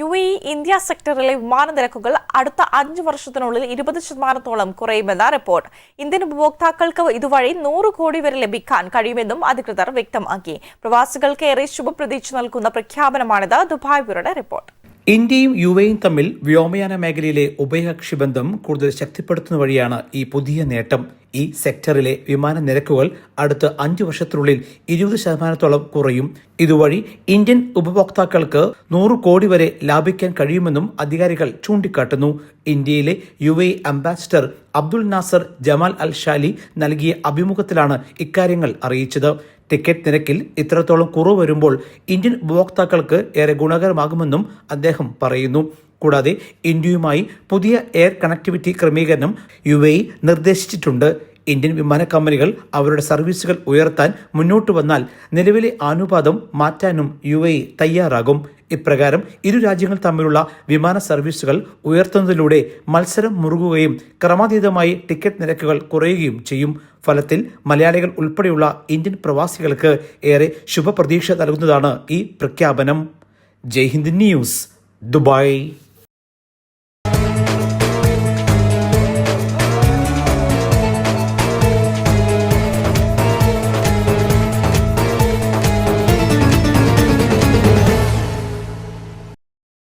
U A India സെക്ടറിലെ വിമാന നിരക്കുകൾ അടുത്ത അഞ്ച് വർഷത്തിനുള്ളിൽ ഇരുപത് ശതമാനത്തോളം കുറയുമെന്ന റിപ്പോർട്ട്. ഇന്ത്യൻ ഉപഭോക്താക്കൾക്ക് ഇതുവഴി നൂറ് കോടി വരെ ലഭിക്കാൻ കഴിയുമെന്നും അധികൃതർ വ്യക്തമാക്കി. പ്രവാസികൾക്ക് ഏറെ ശുഭപ്രതീക്ഷ നൽകുന്ന പ്രഖ്യാപനമാണിത്. ദുബായ് ബ്യൂറോയുടെ റിപ്പോർട്ട്. ഇന്ത്യയും യു എയും തമ്മിൽ വ്യോമയാന മേഖലയിലെ ഉഭയകക്ഷി ബന്ധം കൂടുതൽ ശക്തിപ്പെടുത്തുന്ന വഴിയാണ് ഈ പുതിയ നേട്ടം. ഈ സെക്ടറിലെ വിമാന നിരക്കുകൾ അടുത്ത അഞ്ച് വർഷത്തിനുള്ളിൽ ഇരുപത് ശതമാനത്തോളം കുറയും. ഇതുവഴി ഇന്ത്യൻ ഉപഭോക്താക്കൾക്ക് നൂറ് കോടി വരെ ലാഭിക്കാൻ കഴിയുമെന്നും അധികാരികൾ ചൂണ്ടിക്കാട്ടുന്നു. ഇന്ത്യയിലെ U A ambassador Abdul Nasser Jamal Al Shaali നൽകിയ അഭിമുഖത്തിലാണ് ഇക്കാര്യങ്ങൾ അറിയിച്ചത്. ടിക്കറ്റ് നിരക്കിൽ ഇത്രത്തോളം കുറവ് വരുമ്പോൾ ഇന്ത്യൻ ഉപഭോക്താക്കൾക്ക് ഏറെ ഗുണകരമാകുമെന്നും അദ്ദേഹം പറയുന്നു. കൂടാതെ ഇന്ത്യയുമായി പുതിയ എയർ കണക്ടിവിറ്റി ക്രമീകരണം യു നിർദ്ദേശിച്ചിട്ടുണ്ട്. ഇന്ത്യൻ വിമാന കമ്പനികൾ അവരുടെ സർവീസുകൾ ഉയർത്താൻ മുന്നോട്ട് വന്നാൽ നിലവിലെ അനുപാതം മാറ്റാനും യു എ തയ്യാറാകും. ഇപ്രകാരം ഇരു രാജ്യങ്ങൾ തമ്മിലുള്ള വിമാന സർവീസുകൾ ഉയർത്തുന്നതിലൂടെ മത്സരം മുറുകുകയും ക്രമാതീതമായി ടിക്കറ്റ് നിരക്കുകൾ കുറയുകയും ചെയ്യും. ഫലത്തിൽ മലയാളികൾ ഉൾപ്പെടെയുള്ള ഇന്ത്യൻ പ്രവാസികൾക്ക് ഏറെ ശുഭപ്രതീക്ഷ നൽകുന്നതാണ് ഈ പ്രഖ്യാപനം. Jai Hind news Dubai.